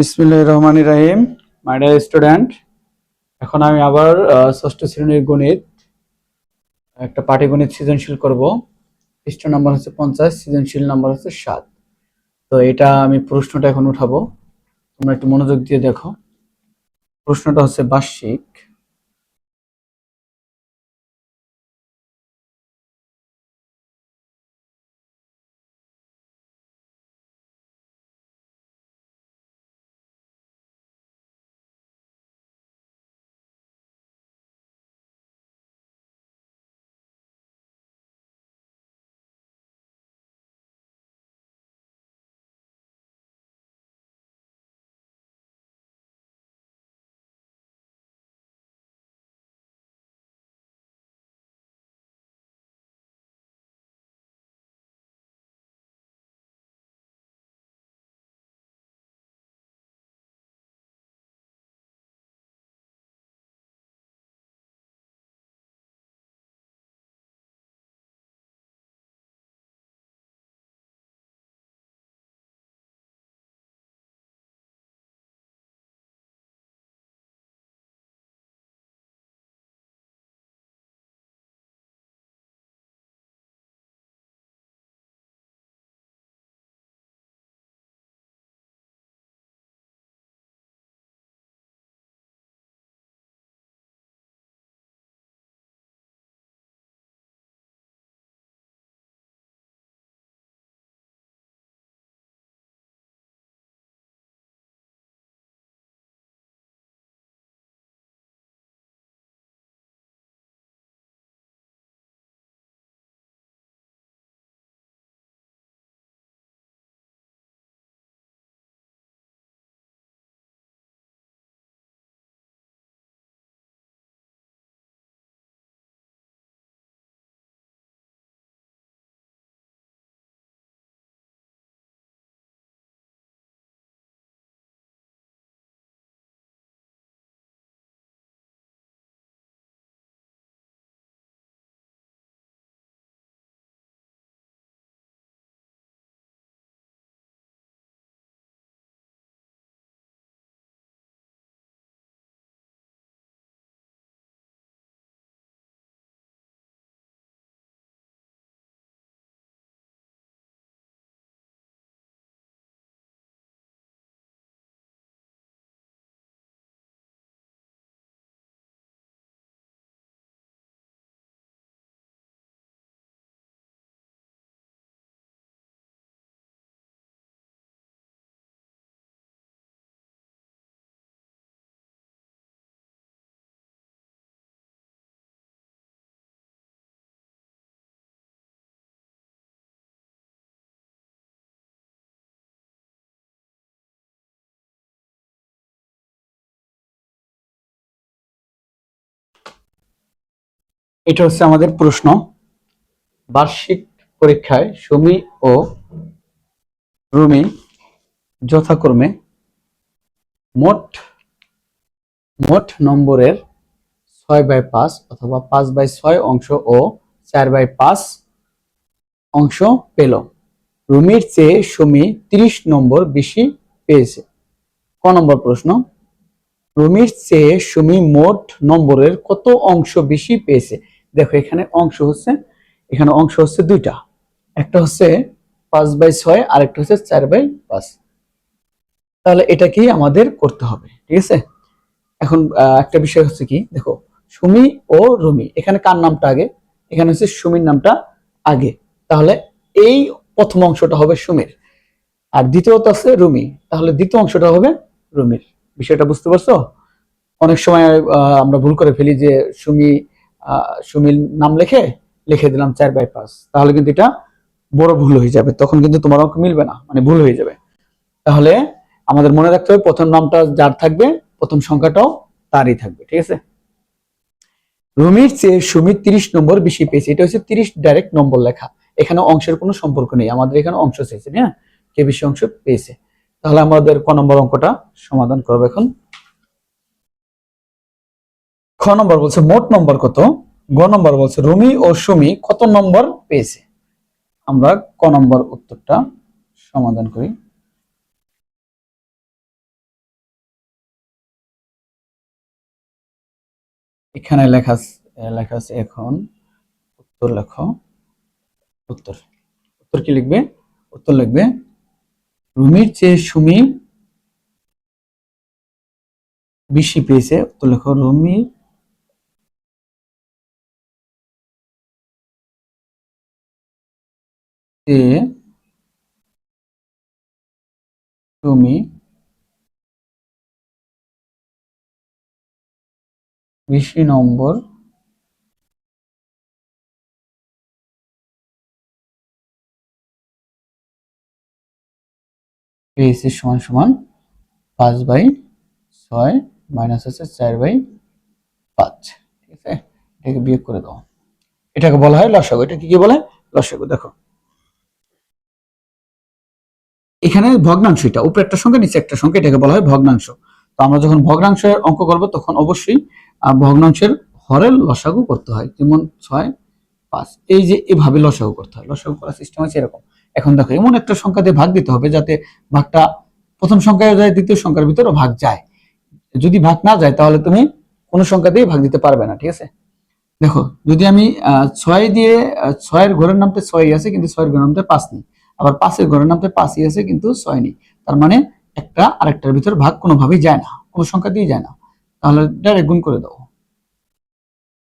বিসমিল্লাহির রহমানির রহিম মাই dear student এখন আমি আবার ষষ্ঠ শ্রেণির গণিত, একটা পাটিগণিত সৃজনশীল করব। পৃষ্ঠ নাম্বার হচ্ছে পঞ্চাশ, সৃজনশীল নাম্বার হচ্ছে সাত। তো এটা আমি প্রশ্নটা এখন উঠাবো। তোমরা একটু মনোযোগ দিয়ে দেখো। প্রশ্নটা হচ্ছে বার্ষিক। এটা হচ্ছে আমাদের প্রশ্ন। বার্ষিক পরীক্ষায় সুমি ও রুমি যথাক্রমে মোট মোট নম্বরের ছয় বাই পাঁচ অথবা পাঁচ বাই ছয় অংশ ও চার বাই পাঁচ অংশ পেল। রুমির চেয়ে সুমি তিরিশ নম্বর বেশি পেয়েছে। ক নম্বর প্রশ্ন? রুমির চেয়ে সুমি মোট নম্বরের কত অংশ বেশি পেয়েছে? দেখো, এখানে অংশ হচ্ছে, এখানে অংশ হচ্ছে দুইটা। একটা হচ্ছে পাঁচ বাই ছয় আর একটা হচ্ছে চার বাই পাঁচ। তাহলে এটা কি আমাদের করতে হবে, ঠিক আছে? এখন একটা বিষয় হচ্ছে কি, দেখো, সুমি ও রুমি, এখানে কার নামটা আগে? এখানে হচ্ছে সুমির নামটা আগে। তাহলে এই প্রথম অংশটা হবে সুমির, আর দ্বিতীয়ত আছে রুমি। তাহলে দ্বিতীয় অংশটা হবে রুমির। বিষয়টা বুঝতে পারছ? অনেক সময় আমরা ভুল করে ফেলি যে সুমি সুমির নাম লিখে লিখে দিলাম চার বাই পাঁচ তাহলে কিন্তু এটা বড় ভুল হয়ে যাবে। তখন কিন্তু তোমার অঙ্ক মিলবে না মানে ভুল হয়ে যাবে। তাহলে আমাদের মনে রাখতে হবে, প্রথম নামটা যার থাকবে, প্রথম সংখ্যাটাও তারই থাকবে, ঠিক আছে? রুমির চেয়ে সুমির তিরিশ নম্বর বেশি পেয়েছে। এটা হচ্ছে তিরিশ ডাইরেক্ট নম্বর লেখা। এখানে অংশের কোনো সম্পর্ক নেই। আমাদের এখানে অংশ চাইছে হ্যাঁ? কে বেশি অংশ পেয়েছে। তাহলে আমাদের ক নম্বর অঙ্কটা সমাধান করব এখন। খ নম্বর বলছে, মোট নম্বর কত? গ নম্বর বলছে, রুমি ও সুমি কত নম্বর পেয়েছে? আমরা ক নম্বর উত্তরটা সমাধান করি। এখানে লেখা লেখা এখন, উত্তর লেখ। উত্তর। উত্তর কি লিখবে? উত্তর লিখবে, রুমির চেয়ে সুমি বেশি পেয়েছে। উত্তর লেখ, রুমির চেয়ে সুমি বেশি নম্বর পেয়েছে সমান সমান পাঁচ বাই ছয় মাইনাস হচ্ছে চার বাই পাঁচ, ঠিক আছে? এটাকে বিয়োগ করে দাও। এটাকে বলা হয় লসাগু। এটা কি কি বলে? লসাগু। দেখো। এখানে ভগ্নাংশ এটা, উপরে একটা সংখ্যা, নিচে একটা সংখ্যা, এটাকে বলা হয় ভগ্নাংশ। তো আমরা যখন ভগ্নাংশের অঙ্ক করব, তখন অবশ্যই ভগ্নাংশের হরের লসাগু করতে হয়। যেমন ছয়, পাঁচ, এই যে এভাবে লসাগু করতে হয়। লসাগু করার সিস্টেম আছে এরকম। এখন দেখো, এমন একটা সংখ্যা দিয়ে ভাগ দিতে হবে, যাতে ভাগটা প্রথম সংখ্যায় যায়, দ্বিতীয় সংখ্যার ভিতরে ভাগ যায়। যদি ভাগ না যায়, তাহলে তুমি কোনো সংখ্যা দিয়ে ভাগ দিতে পারবে না, ঠিক আছে? দেখো, যদি আমি ছয় দিয়ে ছয়ের ঘরের নামতে ছয় আছে, কিন্তু ছয়ের ঘরের নামতে পাঁচ নেই। আবার পাঁচের ঘরের নামতে পাঁচই আছে, কিন্তু ছয় নেই। তার মানে একটা আরেকটার ভিতর ভাগ কোনোভাবেই যায় না, কোনো সংখ্যা দিয়ে যায় না। তাহলে ডাইরেক্ট গুণ করে দাও।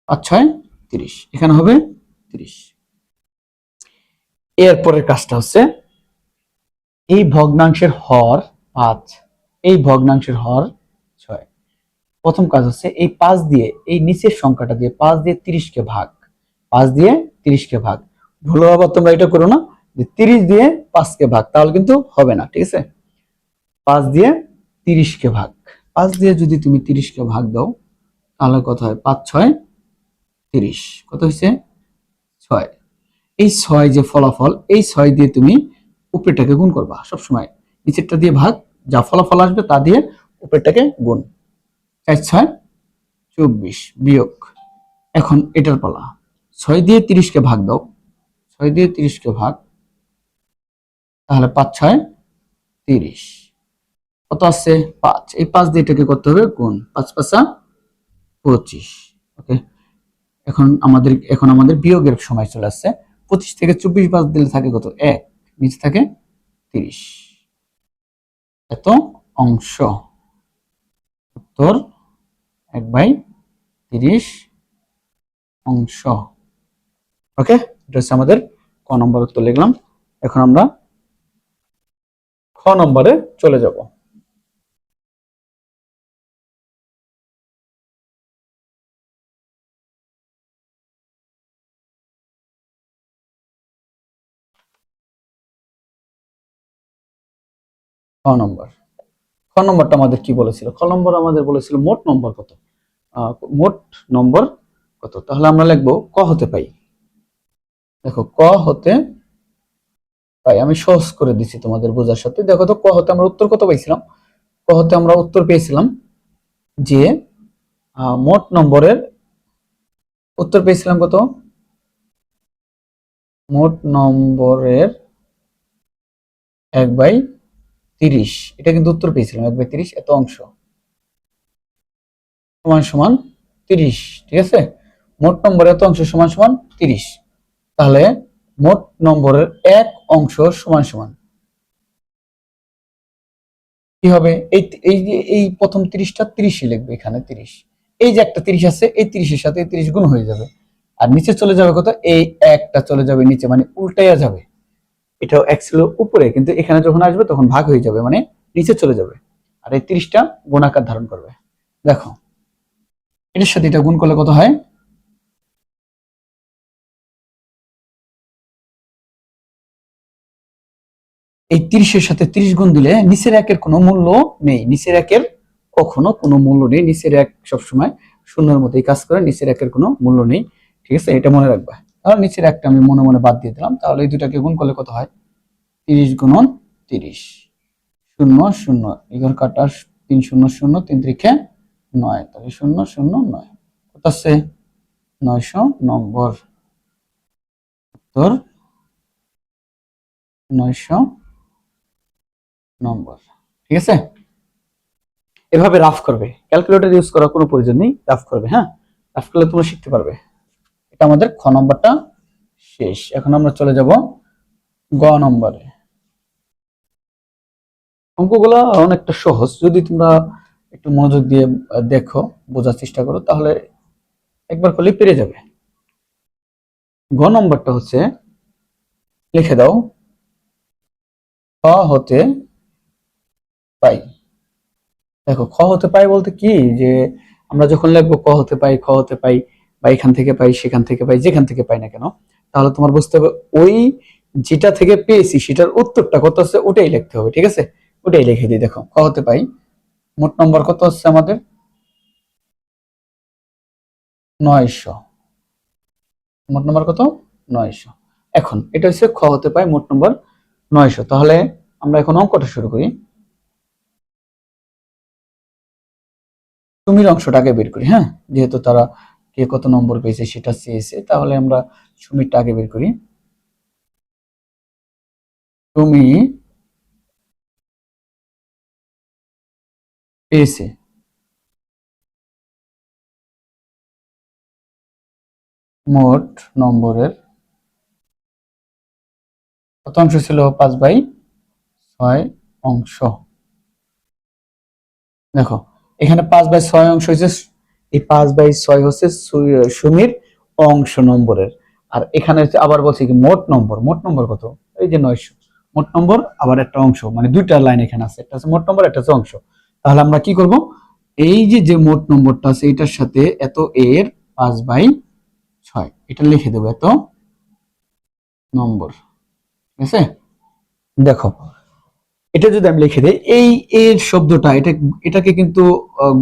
পাঁচ, ছয়, তিরিশ। এখানে হবে তিরিশ। এরপরের কাজটা হচ্ছে এই ভগ্নাংশের হর পাঁচ, এই ভগ্নাংশের হর ছয়। প্রথম কাজ হচ্ছে এই পাঁচ দিয়ে, এই নিচের সংখ্যাটা দিয়ে পাঁচ দিয়ে তিরিশকে ভাগ, পাঁচ দিয়ে তিরিশকে ভাগ। ভুলো আবার তোমরা এটা করো না তিরিশ দিয়ে পাঁচকে ভাগ, তাহলে কিন্তু হবে না, ঠিক আছে? পাঁচ দিয়ে তিরিশকে ভাগ। পাঁচ দিয়ে যদি তুমি তিরিশকে ভাগ দাও, তাহলে কত হয়? পাঁচ, ছয়, তিরিশ। কত হয়েছে? ছয়। এই ছয় যে ফলাফল, এই ছয় দিয়ে তুমি উপরেটাকে গুণ করবা সবসময়। নিচেরটা দিয়ে ভাগ, যা ফলাফল আসবে তা দিয়ে উপরেরটাকে গুণ। চার, ছয়, চব্বিশ, বিয়োগ। এখন এটার পালা। ছয় দিয়ে তিরিশকে ভাগ দাও। ছয় দিয়ে তিরিশকে ভাগ তাহলে পাঁচ, ছয়, তিরিশ। কত আছে পাঁচ। এই পাঁচ দিয়ে এটাকে করতে হবে গুণ। পাঁচ, পাঁচা পঁচিশ। ওকে? এখন আমাদের এখন আমাদের বিয়োগের সময় চলে আসছে। পঁচিশ থেকে চব্বিশ বাদ দিলে থাকে কত? এক। নিচে থাকে তিরিশ। এত অংশ। উত্তর এক বাই তিরিশ অংশ। ওকে? এটা হচ্ছে আমাদের ক নম্বর উত্তর লিখলাম। এখন আমরা খ নম্বরে চলে যাব। খ নম্বর। খ নম্বরটা আমাদের কি বলেছিল? খ নম্বর আমাদের বলেছিল মোট নম্বর কত? মোট নম্বর কত? তাহলে আমরা লিখব ক হতে পাই। দেখো, ক হতে পাই আমি সহজ করে দিচ্ছি তোমাদের বোঝার সাথে। দেখো তো ক হতে আমরা উত্তর কত পাইছিলাম? ক হতে আমরা উত্তর পেয়েছিলাম যে মোট নম্বরের উত্তর পেয়েছিলাম কত? মোট নম্বরের এক বাই তিরিশ। এটা কিন্তু উত্তর পেয়েছিলাম, এক বাই তিরিশ, এত অংশ। সমান সমান তিরিশ, ঠিক আছে? মোট নম্বরের এত অংশ, সমান সমান তিরিশ। তাহলে মোট নম্বরের এক অংশ সমান সমান। কি হবে? এই এই যে, এই প্রথম তিরিশটা তিরিশই লিখবে এখানে তিরিশ। এই যে একটা তিরিশ আছে, এই তিরিশের সাথে এই গুণ হয়ে যাবে। আর নিচে চলে যাবে কত? এই একটা চলে যাবে নিচে মানে উল্টাইয়া যাবে। এটাও এক ছিল উপরে, কিন্তু এখানে যখন আসবে তখন ভাগ হয়ে যাবে মানে নিচে চলে যাবে। আর এই তিরিশটা গুণাকার ধারণ করবে। দেখো, এটার সাথে এটা গুণ করলে কত হয়? এই তিরিশের সাথে তিরিশ গুণ দিলে নিচের একের কোনো মূল্য নেই। নিচের একের কখনো কোনো মূল্য নেই। নিচের এক সবসময় শূন্যের মতোই কাজ করে, নিচের একের কোনো মূল্য নেই। ঠিক আছে? এটা মনে রাখবা। তাহলে নিচের একটা আমি মনে মনে বাদ দিয়ে দিলাম। তাহলে এই দুটাকে গুণ করলে কত হয়? তিরিশ গুণন তিরিশ। শূন্য শূন্য। এগারো কাটা তিন শূন্য শূন্য, তিন ত্রিখে নয়। তাহলে শূন্য শূন্য, নয়। কত আছে? নয়শো নম্বর। উত্তর? নয়শো নম্বর। ঠিক আছে? এভাবে রাফ করবে। ক্যালকুলেটর ইউজ করার কোনো প্রয়োজন নেই রাফ করবে হ্যাঁ? রাফ করলে তোমরা শিখতে পারবে। এটা আমাদের খ নম্বরটা শেষ। এখন আমরা চলে যাব গ নম্বরে। অঙ্কগুলো অনেকটা সহজ। যদি তোমরা একটু মনোযোগ দিয়ে দেখো, বোঝার চেষ্টা করো, তাহলে একবার করলে পেরে যাবে। গ নম্বরটা হচ্ছে, লিখে দাও। হতে পাই। দেখো, খ হতে পাই বলতে কি যে, আমরা যখন লিখব ক হতে পাই, খ হতে পাই, বা এখান থেকে পাই, সেখান থেকে পাই, যেখান থেকে পাই না কেন, তাহলে তোমার বুঝতে হবে ওই যেটা থেকে পেয়েছি, সেটার উত্তরটা কত আছে, ওটাই লিখতে হবে, ঠিক আছে? ওটাই লিখে দিই, দেখো ক হতে পাই, মোট নম্বর কত হচ্ছে আমাদের? নয়শো। মোট নম্বর কত? নয়শো। এখন, এটা হচ্ছে খ হতে পাই, মোট নম্বর নয়শো। তাহলে আমরা এখন অঙ্কটা শুরু করি। সুমির অংশটা আগে বের করি হ্যাঁ? যেহেতু তারা কে কত নম্বর পেয়েছে সেটা চেয়েছে, তাহলে আমরা সুমিরটা আগে বের করি। তুমি পেয়েছে। মোট নম্বরের কত অংশ ছিল পাঁচ বাই ছয় অংশ। দেখো এখানে পাঁচ বাই ছয় অংশ হচ্ছে এই পাঁচ বাই ছয় হচ্ছে সুমির অংশ নম্বরের। আর এখানে আবার বলছি কি, মোট নম্বর। মোট নম্বর কত? এই যে নয়শো। মোট নম্বর, আবার একটা অংশ। মানে দুইটা লাইন এখানে আছে। একটা হচ্ছে মোট নম্বর, একটা হচ্ছে অংশ। তাহলে আমরা কি করব? এই যে যে মোট নম্বরটা আছে, এটার সাথে এত এর পাঁচ বাই ছয়। এটা লিখে দেবো এত নম্বর। ঠিক আছে? দেখো এটা যদি আমি লিখে দিই, এই এর শব্দটা, এটা, এটাকে কিন্তু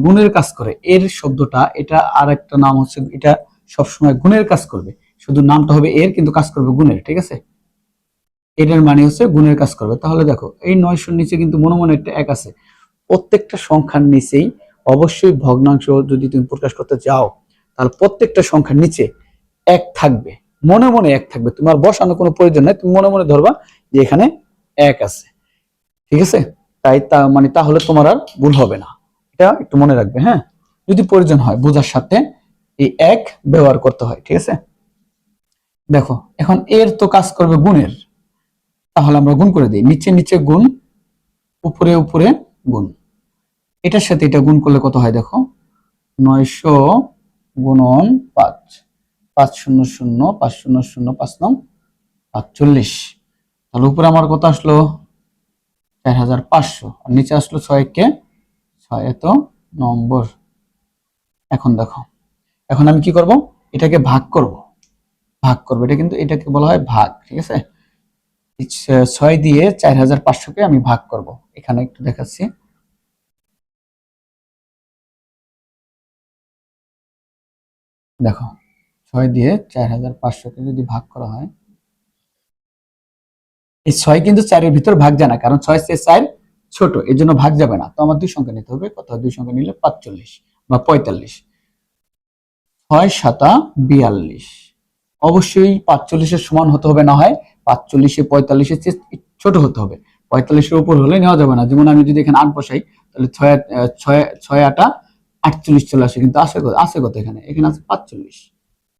গুণের কাজ করে। এর শব্দটা, এটা আর একটা নাম হচ্ছে, এটা সবসময় গুণের কাজ করবে। শুধু নামটা হবে এর, কিন্তু কাজ করবে গুণের, ঠিক আছে? এটার মানে হচ্ছে গুণের কাজ করবে। তাহলে দেখো, এই নয়শোর নিচে কিন্তু মনে মনে একটা এক আছে। প্রত্যেকটা সংখ্যার নিচেই অবশ্যই ভগ্নাংশ যদি তুমি প্রকাশ করতে যাও তাহলে প্রত্যেকটা সংখ্যার নিচে এক থাকবে। মনে মনে এক থাকবে। তোমার বসানো কোনো প্রয়োজন নাই। তুমি মনে মনে ধরবা যে এখানে এক আছে। ঠিক আছে? তাই তা মানে তাহলে তোমার আর ভুল হবে না। এটা একটু মনে রাখবে হ্যাঁ? যদি প্রয়োজন হয়, বোঝার সাথে এই এক ব্যবহার করতে হয়, ঠিক আছে? দেখো, এখন এর তো কাজ করবে গুণের। তাহলে আমরা গুণ করে দিই। নিচে নিচে গুণ, উপরে উপরে গুণ। এটার সাথে এটা গুণ করলে কত হয় দেখো? নয়শো গুণন পাঁচ। পাঁচ শূন্য শূন্য, পাঁচ শূন্য শূন্য, পাঁচ নং পাঁচচল্লিশ। তাহলে উপরে আমার কত আসলো? চার হাজার পাঁচশো। আর নিচে আসলো ছয় কে ছয় এত নম্বর। এখন দেখো। এখন আমি কি করব? এটাকে ভাগ করব। ভাগ করব। এটা কিন্তু এটাকে বলা হয় ভাগ, ঠিক আছে? ছয় দিয়ে চার হাজার পাঁচশোকে আমি ভাগ করব। এখানে একটু দেখাচ্ছি। দেখো, ছয় দিয়ে চার হাজার পাঁচশোকে যদি ভাগ করা হয় এই ছয় কিন্তু চারের ভিতর ভাগ যায় না, কারণ ছয় চেয়ে চার ছোট, এর জন্য ভাগ যাবে না। তো আমার দুই সংখ্যা নিতে হবে কত দুই সংখ্যা নিলে পাঁচচল্লিশ বা পঁয়তাল্লিশ। ছয় সাতা বিয়াল্লিশ। অবশ্যই পাঁচচল্লিশের সমান হতে হবে না হয়, পাঁচচল্লিশে পঁয়তাল্লিশের চেয়ে ছোট হতে হবে। পঁয়তাল্লিশের উপর হলে নেওয়া যাবে না। যেমন আমি যদি এখানে আট বসাই, তাহলে ছয় ছয় ছয় আটা আটচল্লিশ চলে আসে, কিন্তু আসে কত আছে কত এখানে? এখানে আছে পাঁচচল্লিশ।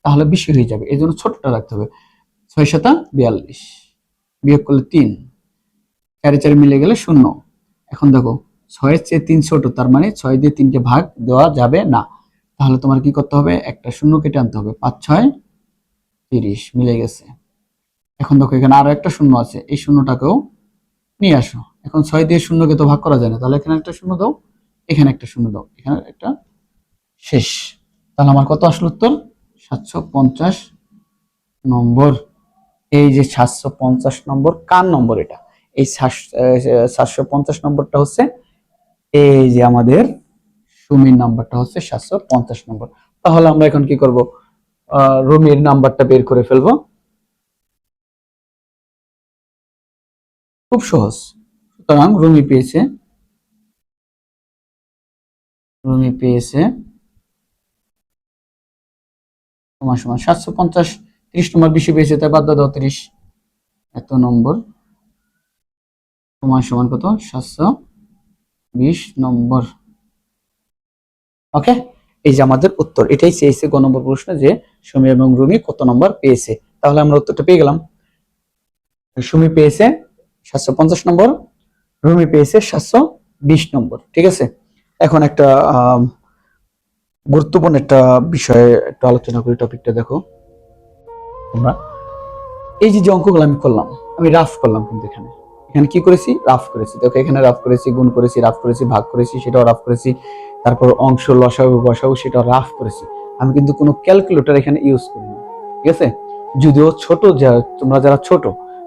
তাহলে বেশি হয়ে যাবে এই জন্য ছোটটা রাখতে হবে। ছয় সাতা বিয়াল্লিশ। বিয়োগ করলে তিন। চারি চারি মিলে গেলে শূন্য। এখন দেখো, ছয়ের চেয়ে তিন ছোট, তার মানে ছয় দিয়ে তিনকে ভাগ দেওয়া যাবে না। তাহলে তোমার কি করতে হবে? একটা শূন্য কেটে আনতে হবে। পাঁচ, ছয়, তিরিশ মিলে গেছে। এখন দেখো, এখানে আরও একটা শূন্য আছে। এই শূন্যটাকেও নিয়ে আসো। এখন ছয় দিয়ে শূন্যকে তো ভাগ করা যায় না। তাহলে এখানে একটা শূন্য দাও, এখানে একটা শূন্য দাও, এখানে একটা শেষ। তাহলে আমার কত আসলো উত্তর? সাতশো পঞ্চাশ নম্বর। এই যে সাতশো পঞ্চাশ নম্বর, কার নম্বর এটা? এই সাতশো পঞ্চাশ নম্বরটা হচ্ছে এই যে আমাদের সুমির নাম্বারটা হচ্ছে সাতশো পঞ্চাশ নম্বর। তাহলে আমরা এখন কি করব? রুমির নাম্বারটা বের করে ফেলব। খুব সহজ। সুতরাং রুমি পেয়েছে রুমি পেয়েছে, সমান সমান সাতশো পঞ্চাশ ত্রিশ নম্বর বেশি পেয়েছে তাই বাদ দাও ত্রিশ। এত নম্বর। সমান সমান কত? সাতশো বিশ নম্বর। ওকে এই যে আমাদের উত্তর, এটাই চেয়েছে গ নম্বর প্রশ্ন যে সুমি এবং রুমি কত নম্বর পেয়েছে। তাহলে আমরা উত্তরটা পেয়ে গেলাম। সুমি পেয়েছে সাতশো পঞ্চাশ নম্বর, রুমি পেয়েছে সাতশো বিশ নম্বর, ঠিক আছে? এখন একটা গুরুত্বপূর্ণ একটা বিষয়ে একটু আলোচনা করি টপিকটা দেখো। তোমরা? এই যে যে অঙ্কগুলো আমি করলাম, আমি রাফ করলাম কিন্তু এখানে। এখানে কি করেছি? রাফ করেছি। দেখো, এখানে রাফ করেছি, গুণ করেছি রাফ করেছি, ভাগ করেছি, সেটাও রাফ করেছি। তারপর অংশ লসাগু, বসাগু, সেটাও রাফ করেছি। আমি কিন্তু কোনো ক্যালকুলেটর এখানে ইউজ করিনি। ঠিক আছে? যদিও ছোট যা, তোমরা যারা ছোট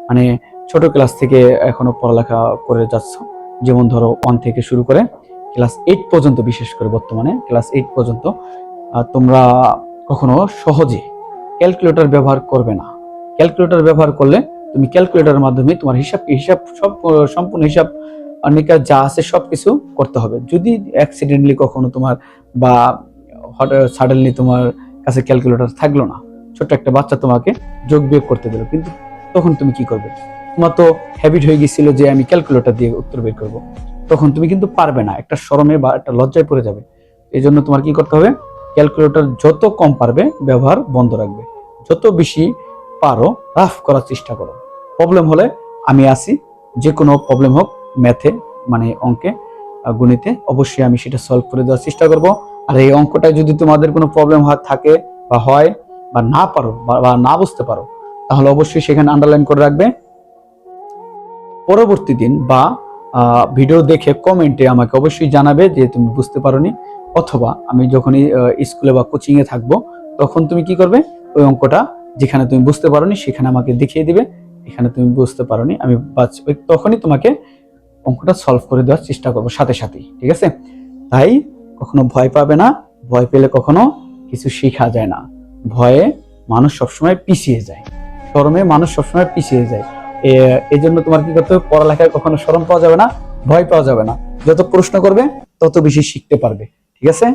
মানে ছোট ক্লাস থেকে এখনও পড়ালেখা করে যাচ্ছ, যেমন ধরো ওয়ান থেকে শুরু করে ক্লাস এইট পর্যন্ত, বিশেষ করে বর্তমানে ক্লাস এইট পর্যন্ত তোমরা কখনো সহজে ক্যালকুলেটর ব্যবহার করবে না। ক্যালকুলেটর ব্যবহার করলে তুমি ক্যালকুলেটরের মাধ্যমে তোমার হিসাব হিসাব সব, সম্পূর্ণ হিসাব নিকা যা আছে সব কিছু করতে হবে। যদি অ্যাক্সিডেন্টলি কখনো তোমার বা সাডেনলি তোমার কাছে ক্যালকুলেটর থাকল না, ছোট্ট একটা বাচ্চা তোমাকে যোগ বিয়োগ করতে দিল, কিন্তু তখন তুমি কি করবে? তোমার তো হ্যাবিট হয়ে গেছিল যে আমি ক্যালকুলেটর দিয়ে উত্তর বের করব। তখন তুমি কিন্তু পারবে না, একটা শরমে বা একটা লজ্জায় পড়ে যাবে। এই জন্য তোমার কি করতে হবে? ক্যালকুলেটর যত কম পারবে ব্যবহার বন্ধ রাখবে। যত বেশি পারো রাফ করার চেষ্টা করো। প্রবলেম হলে আমি আসি যে কোনো প্রবলেম হোক ম্যাথে মানে অঙ্কে গণিতে, অবশ্যই আমি সেটা সলভ করে দেওয়ার চেষ্টা করব। আর এই অঙ্কটা যদি তোমাদের কোনো প্রবলেম থাকে বা হয় বা না পারো বা- না বুঝতে পারো, তাহলে অবশ্যই সেখানে আন্ডারলাইন করে রাখবে। পরবর্তী দিন বা ভিডিও দেখে কমেন্টে আমাকে অবশ্যই জানাবে যে তুমি বুঝতে পারোনি। অথবা আমি যখনই স্কুলে বা কোচিং এ থাকব, তখন তুমি কি করবে? ওই অঙ্কটা যেখানে তুমি বুঝতে পারোনি, সেখানে আমাকে দেখিয়ে দিবে। এখানে তুমি বুঝতে পারোনি, আমি ওই তখনই তোমাকে অঙ্কটা সলভ করে দেওয়ার চেষ্টা করব সাথে সাথেই, ঠিক আছে? তাই কখনো ভয় পাবে না, ভয় পেলে কখনো কিছু শেখা যায় না। ভয়ে মানুষ সবসময় পিছিয়ে যায়। শরমে মানুষ সবসময় পিছিয়ে যায়। এই জন্য তোমার কি করতে হবে? পড়ালেখায় কখনো শরম পাওয়া যাবে না, ভয় পাওয়া যাবে না। যত প্রশ্ন করবে, তত বেশি শিখতে পারবে। ঠিক আছে?